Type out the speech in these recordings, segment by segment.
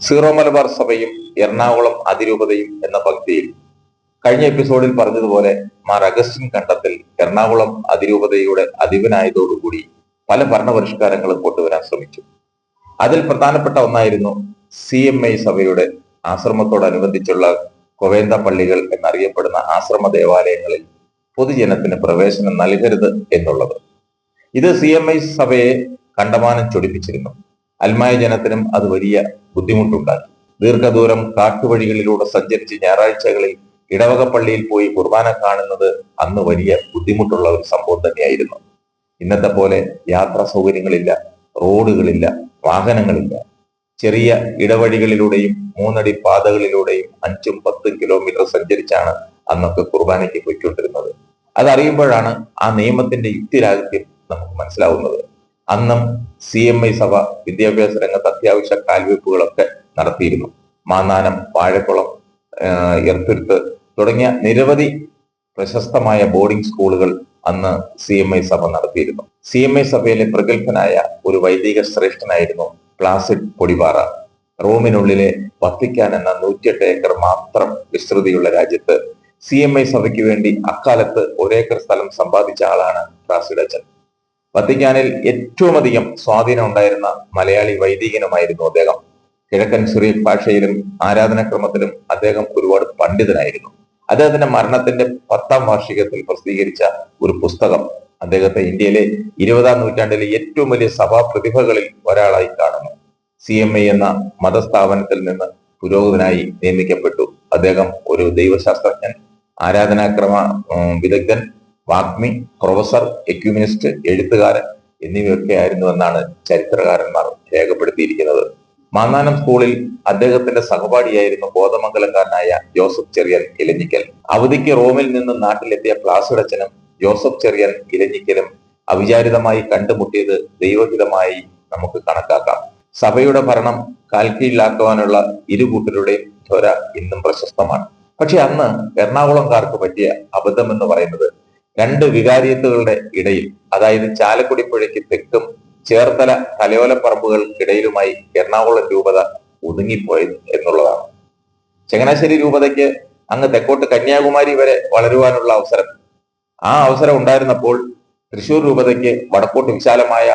Zero Malabar സഭയും എറണാകുളം അതിരൂപതയും എന്ന പങ്ക്തിയിൽ കഴിഞ്ഞ എപ്പിസോഡിൽ പറഞ്ഞതുപോലെ മാർ അഗസ്റ്റിൻ കണ്ടത്തിൽ എറണാകുളം അതിരൂപതയുടെ അധിപനായതോടുകൂടി പല ഭരണപരിഷ്കാരങ്ങളും കൊണ്ടുവരാൻ ശ്രമിച്ചു. അതിൽ പ്രധാനപ്പെട്ട ഒന്നായിരുന്നു സി എം ഐ സഭയുടെ ആശ്രമത്തോടനുബന്ധിച്ചുള്ള കൊവേന്ത പള്ളികൾ എന്നറിയപ്പെടുന്ന ആശ്രമ ദേവാലയങ്ങളിൽ പൊതുജനത്തിന് പ്രവേശനം നൽകരുത് എന്നുള്ളത്. ഇത് സി എം ഐ സഭയെ കണ്ടമാനം ചൊടിപ്പിച്ചിരുന്നു. അൽമായ ജനത്തിനും അത് വലിയ ബുദ്ധിമുട്ടുണ്ടാക്കി. ദീർഘദൂരം കാട്ടുവഴികളിലൂടെ സഞ്ചരിച്ച് ഞായറാഴ്ചകളിൽ ഇടവക പള്ളിയിൽ പോയി കുർബാന കാണുന്നത് അന്ന് വലിയ ബുദ്ധിമുട്ടുള്ള ഒരു സംഭവം തന്നെയായിരുന്നു. ഇന്നത്തെ പോലെ യാത്രാ സൗകര്യങ്ങളില്ല റോഡുകളില്ല വാഹനങ്ങളില്ല. ചെറിയ ഇടവഴികളിലൂടെയും മൂന്നടി പാതകളിലൂടെയും അഞ്ചും പത്തും കിലോമീറ്റർ സഞ്ചരിച്ചാണ് അന്നൊക്കെ കുർബാനയ്ക്ക് പോയിക്കൊണ്ടിരുന്നത്. അതറിയുമ്പോഴാണ് ആ നിയമത്തിന്റെ യുക്തിരാഹിത്യം നമുക്ക് മനസ്സിലാവുന്നത്. അന്നും സി എം ഐ സഭ വിദ്യാഭ്യാസ രംഗത്ത് അത്യാവശ്യ കാൽവെപ്പുകളൊക്കെ നടത്തിയിരുന്നു. മാന്നാനം വാഴക്കുളം എർത്തുരുത്ത് തുടങ്ങിയ നിരവധി പ്രശസ്തമായ ബോർഡിംഗ് സ്കൂളുകൾ അന്ന് സി എം ഐ സഭ നടത്തിയിരുന്നു. സി എം ഐ സഭയിലെ പ്രഗത്ഭനായ ഒരു വൈദിക ശ്രേഷ്ഠനായിരുന്നു പ്ലാസിഡ് പൊടിപാറ റോമിനുള്ളിലെ വത്തിക്കാൻ എന്ന നൂറ്റിയെട്ട് ഏക്കർ മാത്രം വിസ്തൃതിയുള്ള രാജ്യത്ത് സി എം ഐ സഭയ്ക്ക് വേണ്ടി അക്കാലത്ത് ഒരേക്കർ സ്ഥലം സമ്പാദിച്ച ആളാണ് പ്ലാസിഡ് അച്ഛൻ. വത്തിക്കാനിൽ ഏറ്റവും അധികം സ്വാധീനം ഉണ്ടായിരുന്ന മലയാളി വൈദികനുമായിരുന്നു അദ്ദേഹം. കിഴക്കൻ സിറിയക് ഭാഷയിലും ആരാധനാക്രമത്തിലും അദ്ദേഹം ഒരുപാട് പണ്ഡിതനായിരുന്നു. അദ്ദേഹത്തിന്റെ മരണത്തിന്റെ പത്താം വാർഷികത്തിൽ പ്രസിദ്ധീകരിച്ച ഒരു പുസ്തകം അദ്ദേഹത്തെ ഇന്ത്യയിലെ ഇരുപതാം നൂറ്റാണ്ടിലെ ഏറ്റവും വലിയ സഭാ പ്രതിഭകളിൽ ഒരാളായി കാണുന്നു. സി എം ഐ എന്ന മതസ്ഥാപനത്തിൽ നിന്ന് പുരോഹിതനായി നിയമിക്കപ്പെട്ടു അദ്ദേഹം ഒരു ദൈവശാസ്ത്രജ്ഞൻ ആരാധനാക്രമ വിദഗ്ധൻ വാഗ്മി പ്രൊഫസർ എക്യൂമിനിസ്റ്റ് എഴുത്തുകാരൻ എന്നിവയൊക്കെ ആയിരുന്നു എന്നാണ് ചരിത്രകാരന്മാർ രേഖപ്പെടുത്തിയിരിക്കുന്നത്. മാന്നാനം സ്കൂളിൽ അദ്ദേഹത്തിന്റെ സഹപാഠിയായിരുന്നു ബോധമംഗലക്കാരനായ ജോസഫ് ചെറിയൻ ഇലഞ്ഞിക്കൽ അവധിക്ക് റോമിൽ നിന്ന് നാട്ടിലെത്തിയ പ്ലാസിഡച്ചനും ജോസഫ് ചെറിയൻ ഇലഞ്ഞിക്കലും അവിചാരിതമായി കണ്ടുമുട്ടിയത് ദൈവഹിതമായി നമുക്ക് കണക്കാക്കാം. സഭയുടെ ഭരണം കാൽക്കീഴിലാക്കുവാനുള്ള ഇരു കൂട്ടരുടെയും ത്വര ഇന്നും പ്രശസ്തമാണ്. പക്ഷെ അന്ന് എറണാകുളംകാർക്ക് പറ്റിയ അബദ്ധം എന്ന് പറയുന്നത് രണ്ട് വികാരിയത്തുകളുടെ ഇടയിൽ അതായത് ചാലക്കുടി പുഴയ്ക്ക് തെക്കും ചേർത്തല തലയോലപ്പറമ്പുകൾക്കിടയിലുമായി എറണാകുളം രൂപത ഒതുങ്ങിപ്പോയത് എന്നുള്ളതാണ്. ചങ്ങനാശ്ശേരി രൂപതയ്ക്ക് അങ്ങ് തെക്കോട്ട് കന്യാകുമാരി വരെ വളരുവാനുള്ള അവസരം. ആ അവസരം ഉണ്ടായിരുന്നപ്പോൾ തൃശൂർ രൂപതയ്ക്ക് വടക്കോട്ട് വിശാലമായ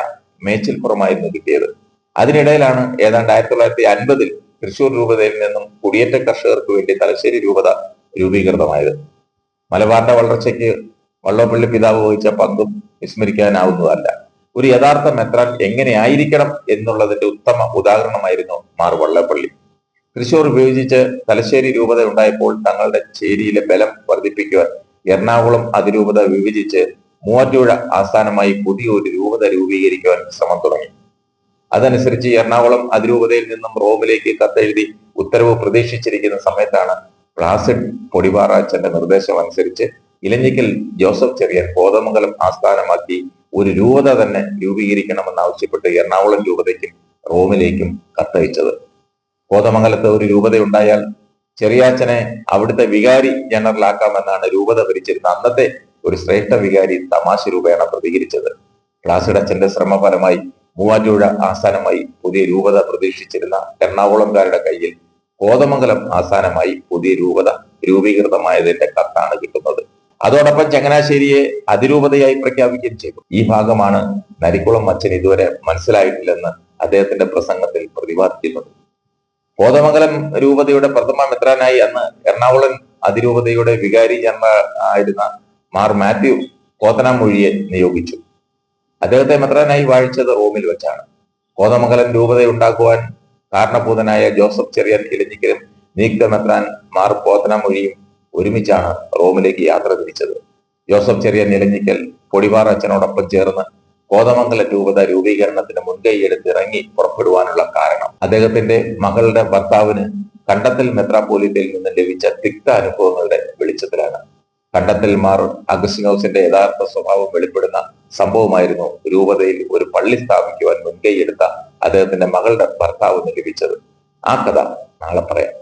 മേച്ചിൽപ്പുറമായിരുന്നു കിട്ടിയത്. അതിനിടയിലാണ് ഏതാണ്ട് ആയിരത്തി തൊള്ളായിരത്തി അൻപതിൽ തൃശൂർ രൂപതയിൽ നിന്നും കുടിയേറ്റ കർഷകർക്ക് വേണ്ടി തലശ്ശേരി രൂപത രൂപീകൃതമായത്. മലബാറിന്റെ വളർച്ചയ്ക്ക് വള്ളപ്പള്ളി പിതാവ് വഹിച്ച പങ്കും വിസ്മരിക്കാനാവുന്നതല്ല. ഒരു യഥാർത്ഥ മെത്രാൻ എങ്ങനെയായിരിക്കണം എന്നുള്ളതിന്റെ ഉത്തമ ഉദാഹരണമായിരുന്നു മാർ വള്ളപ്പള്ളി. തൃശൂർ ഉപയോഗിച്ച് തലശ്ശേരി രൂപത ഉണ്ടായപ്പോൾ തങ്ങളുടെ ചേരിയിലെ ബലം വർദ്ധിപ്പിക്കുവാൻ എറണാകുളം അതിരൂപത വിഭജിച്ച് മൂവാറ്റുപുഴ ആസ്ഥാനമായി പുതിയൊരു രൂപത രൂപീകരിക്കുവാൻ ശ്രമം തുടങ്ങി. അതനുസരിച്ച് എറണാകുളം അതിരൂപതയിൽ നിന്നും റോമിലേക്ക് കത്തെഴുതി ഉത്തരവ് പ്രതീക്ഷിച്ചിരിക്കുന്ന സമയത്താണ് പ്ലാസിഡ് പൊടിപാറാച്ചന്റെ നിർദ്ദേശം അനുസരിച്ച് ഇലഞ്ഞിക്കൽ ജോസഫ് ചെറിയൻ കോതമംഗലം ആസ്ഥാനമാക്കി ഒരു രൂപത തന്നെ രൂപീകരിക്കണമെന്ന് ആവശ്യപ്പെട്ട് എറണാകുളം രൂപതയ്ക്കും റോമിലേക്കും കത്തയച്ചത്. കോതമംഗലത്ത് ഒരു രൂപത ഉണ്ടായാൽ ചെറിയാച്ചനെ അവിടുത്തെ വികാരി ജനറൽ ആക്കാമെന്നാണ് രൂപത ഭരിച്ചിരുന്ന അന്നത്തെ ഒരു ശ്രേഷ്ഠ വികാരി തമാശ രൂപേണ പ്രതികരിച്ചത്. ക്ലാസിടച്ചന്റെ ശ്രമഫലമായി മൂവാറ്റുപുഴ ആസ്ഥാനമായി പുതിയ രൂപത പ്രതീക്ഷിച്ചിരുന്ന എറണാകുളംകാരുടെ കയ്യിൽ കോതമംഗലം ആസ്ഥാനമായി പുതിയ രൂപത രൂപീകൃതമായതിന്റെ കത്താണ് കിട്ടുന്നത്. അതോടൊപ്പം ചങ്ങനാശ്ശേരിയെ അതിരൂപതയായി പ്രഖ്യാപിക്കുകയും ചെയ്തു. ഈ ഭാഗമാണ് നരിക്കുളം അച്ഛൻ ഇതുവരെ മനസ്സിലായിട്ടില്ലെന്ന് അദ്ദേഹത്തിന്റെ പ്രസംഗത്തിൽ പ്രതിപാദിക്കുന്നത് കോതമംഗലം രൂപതയുടെ പ്രഥമ മിത്രനായി അന്ന് എറണാകുളം അതിരൂപതയുടെ വികാരി ജന്മ ആയിരുന്ന മാർ മാത്യു കോതനാമൊഴിയെ നിയോഗിച്ചു. അദ്ദേഹത്തെ മെത്രാനായി വാഴിച്ചത് റോമിൽ വെച്ചാണ്. കോതമംഗലം രൂപത ഉണ്ടാക്കുവാൻ കാരണഭൂതനായ ജോസഫ് ചെറിയൻ ഇലഞ്ഞിക്കലും നിയുക്ത മെത്രാൻ മാർ കോതനാമൊഴിയും ഒരുമിച്ചാണ് റോമിലേക്ക് യാത്ര തിരിച്ചത്. ജോസഫ് ചെറിയ നിലഞ്ഞിക്കൽ പൊടിവാർ അച്ഛനോടൊപ്പം ചേർന്ന് കോതമംഗല രൂപത രൂപീകരണത്തിന് മുൻകൈയെടുത്ത് ഇറങ്ങി പുറപ്പെടുവാനുള്ള കാരണം. അദ്ദേഹത്തിന്റെ മകളുടെ ഭർത്താവിന് കണ്ടത്തിൽ മെത്രാപോലിത്തയിൽ നിന്ന് ലഭിച്ച തിക്ത അനുഭവങ്ങളുടെ വെളിച്ചത്തിലാണ്. കണ്ടത്തിൽ മാർ അഗസ്റ്റിനോസിന്റെ യഥാർത്ഥ സ്വഭാവം വെളിപ്പെടുന്ന സംഭവമായിരുന്നു രൂപതയിൽ ഒരു പള്ളി സ്ഥാപിക്കുവാൻ മുൻകൈയെടുത്ത അദ്ദേഹത്തിന്റെ മകളുടെ ഭർത്താവിന് ലഭിച്ചത്. ആ കഥ നാളെ പറയാം.